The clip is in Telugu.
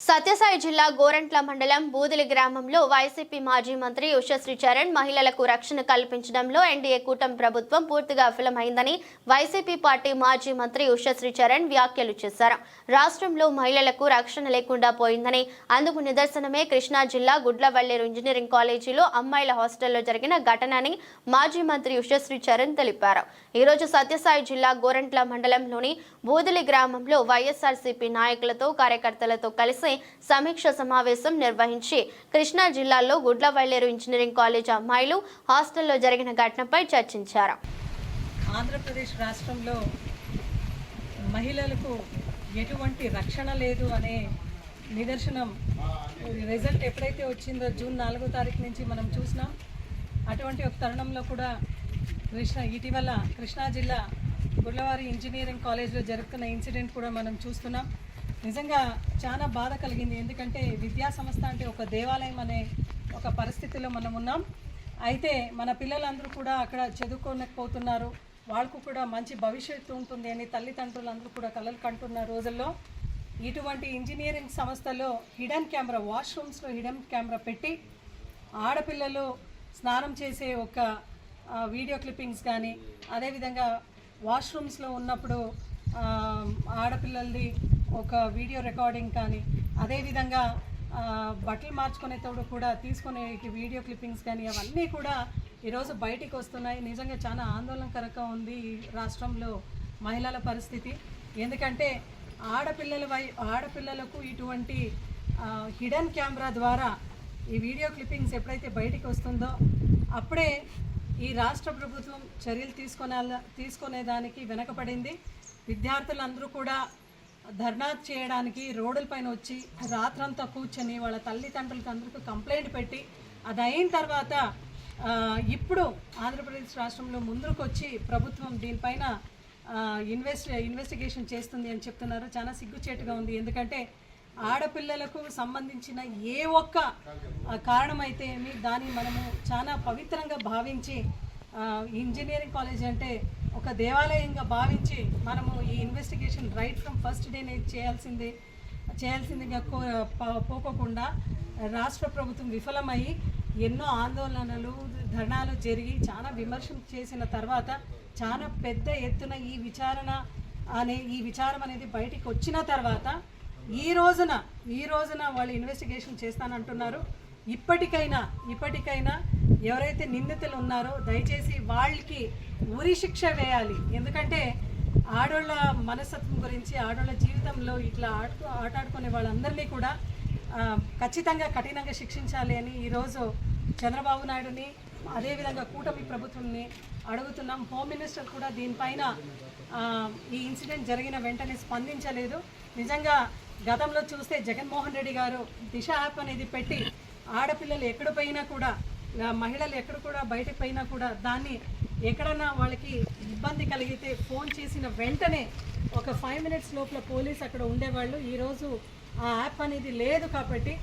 సత్యసాయి జిల్లా గోరంట్ల మండలం బూదిలి గ్రామంలో వైసీపీ మాజీ మంత్రి ఉషశ్రీ చరణ్ మహిళలకు రక్షణ కల్పించడంలో ఎన్డీఏ కూటమి ప్రభుత్వం పూర్తిగా విఫలమైందని వైసీపీ పార్టీ మాజీ మంత్రి ఉషశ్రీ చరణ్ వ్యాఖ్యలు చేశారు. రాష్ట్రంలో మహిళలకు రక్షణ లేకుండా పోయిందని అందుకు నిదర్శనమే కృష్ణా జిల్లా గుడ్లవల్లేరు ఇంజనీరింగ్ కాలేజీలో అమ్మాయిల హాస్టల్లో జరిగిన ఘటనని మాజీ మంత్రి ఉషశ్రీ చరణ్ తెలిపారు. ఈరోజు సత్యసాయి జిల్లా గోరంట్ల మండలంలోని బూదిలి గ్రామంలో వైఎస్ఆర్సీపీ నాయకులతో కార్యకర్తలతో కలిసి సమీక్ష సమావేశం నిర్వహించి కృష్ణా జిల్లాలో గుడ్లవల్లేరు ఇంజనీరింగ్ కాలేజ్ అమ్మాయిలు హాస్టల్లో జరిగిన ఘటనపై చర్చించారు. ఆంధ్రప్రదేశ్ రాష్ట్రంలో మహిళలకు ఎటువంటి రక్షణ లేదు అనే నిదర్శనం రిజల్ట్ ఎప్పుడైతే వచ్చిందో జూన్ నాలుగో తారీఖు నుంచి మనం చూసినాం. అటువంటి ఒక తరుణంలో కూడా కృష్ణ ఇటీవల కృష్ణా జిల్లా గుడ్లవారి ఇంజనీరింగ్ కాలేజ్లో జరుగుతున్న ఇన్సిడెంట్ కూడా మనం చూస్తున్నాం. నిజంగా చాలా బాధ కలిగింది. ఎందుకంటే విద్యా సంస్థ అంటే ఒక దేవాలయం అనే ఒక పరిస్థితిలో మనం ఉన్నాం. అయితే మన పిల్లలందరూ కూడా అక్కడ చదువుకోలేకపోతున్నారు వాళ్ళకు కూడా మంచి భవిష్యత్తు ఉంటుంది అని తల్లిదండ్రులందరూ కూడా కలలు కంటున్న రోజుల్లో ఇటువంటి ఇంజనీరింగ్ సంస్థలో హిడెన్ కెమెరా వాష్రూమ్స్లో హిడెన్ కెమెరా పెట్టి ఆడపిల్లలు స్నానం చేసే ఒక వీడియో క్లిప్పింగ్స్ కానీ అదేవిధంగా వాష్రూమ్స్లో ఉన్నప్పుడు ఆడపిల్లలది ఒక వీడియో రికార్డింగ్ కానీ అదేవిధంగా బట్టలు బట్టలు మార్చుకునేటప్పుడు కూడా తీసుకునే వీడియో క్లిప్పింగ్స్ కానీ అవన్నీ కూడా ఈరోజు బయటికి వస్తున్నాయి. నిజంగా చాలా ఆందోళనకరంగా ఉంది ఈ రాష్ట్రంలో మహిళల పరిస్థితి. ఎందుకంటే ఆడపిల్లల వై ఆడపిల్లలకు ఇటువంటి హిడెన్ కెమెరా ద్వారా ఈ వీడియో క్లిప్పింగ్స్ ఎప్పుడైతే బయటికి వస్తుందో అప్పుడే ఈ రాష్ట్ర ప్రభుత్వం చర్యలు తీసుకునే తీసుకునేదానికి వెనకపడింది విద్యార్థులందరూ కూడా ధర్నా చేయడానికి రోడ్డులపైన వచ్చి రాత్రంతా కూర్చొని వాళ్ళ తల్లిదండ్రులకు అందరికీ కంప్లైంట్ పెట్టి అది అయిన తర్వాత ఇప్పుడు ఆంధ్రప్రదేశ్ రాష్ట్రంలో ముందుకు వచ్చి ప్రభుత్వం దీనిపైన ఇన్వెస్ట్ ఇన్వెస్టిగేషన్ చేస్తుంది అని చెప్తున్నారు. చాలా సిగ్గుచేటుగా ఉంది. ఎందుకంటే ఆడపిల్లలకు సంబంధించిన ఏ ఒక్క కారణమైతే ఏమి దాన్ని మనము చాలా పవిత్రంగా భావించి ఇంజనీరింగ్ కాలేజ్ అంటే ఒక దేవాలయంగా భావించి మనము ఈ ఇన్వెస్టిగేషన్ రైట్ ఫ్రమ్ ఫస్ట్ డేనే చేయాల్సింది చేయాల్సిందిగా పోకోకుండా రాష్ట్ర ప్రభుత్వం విఫలమయ్యి ఎన్నో ఆందోళనలు ధర్నాలు జరిగి చాలా విమర్శలు చేసిన తర్వాత చాలా పెద్ద ఎత్తున ఈ విచారణ అనే ఈ విచారం అనేది బయటికి వచ్చిన తర్వాత ఈ రోజున ఈ రోజున వాళ్ళు ఇన్వెస్టిగేషన్ చేస్తానంటున్నారు. ఇప్పటికైనా ఇప్పటికైనా ఎవరైతే నిందితులు ఉన్నారో దయచేసి వాళ్ళకి ఉరి శిక్ష వేయాలి. ఎందుకంటే ఆడోళ్ళ మనస్తత్వం గురించి ఆడోళ్ళ జీవితంలో ఇట్లా ఆడుకో ఆటాడుకునే వాళ్ళందరినీ కూడా ఖచ్చితంగా కఠినంగా శిక్షించాలి అని ఈరోజు చంద్రబాబు నాయుడుని అదేవిధంగా కూటమి ప్రభుత్వంని అడుగుతున్నాం. హోమ్ మినిస్టర్ కూడా దీనిపైన ఈ ఇన్సిడెంట్ జరిగిన వెంటనే స్పందించలేదు. నిజంగా గతంలో చూస్తే జగన్మోహన్ రెడ్డి గారు దిశ యాప్ అనేది పెట్టి ఆడపిల్లలు ఎక్కడ పోయినా కూడా మహిళలు ఎక్కడ కూడా బయటకు పోయినా కూడా దాన్ని ఎక్కడన్నా వాళ్ళకి ఇబ్బంది కలిగితే ఫోన్ చేసిన వెంటనే ఒక ఫైవ్ మినిట్స్ లోపల పోలీస్ అక్కడ ఉండేవాళ్ళు. ఈరోజు ఆ యాప్ అనేది లేదు కాబట్టి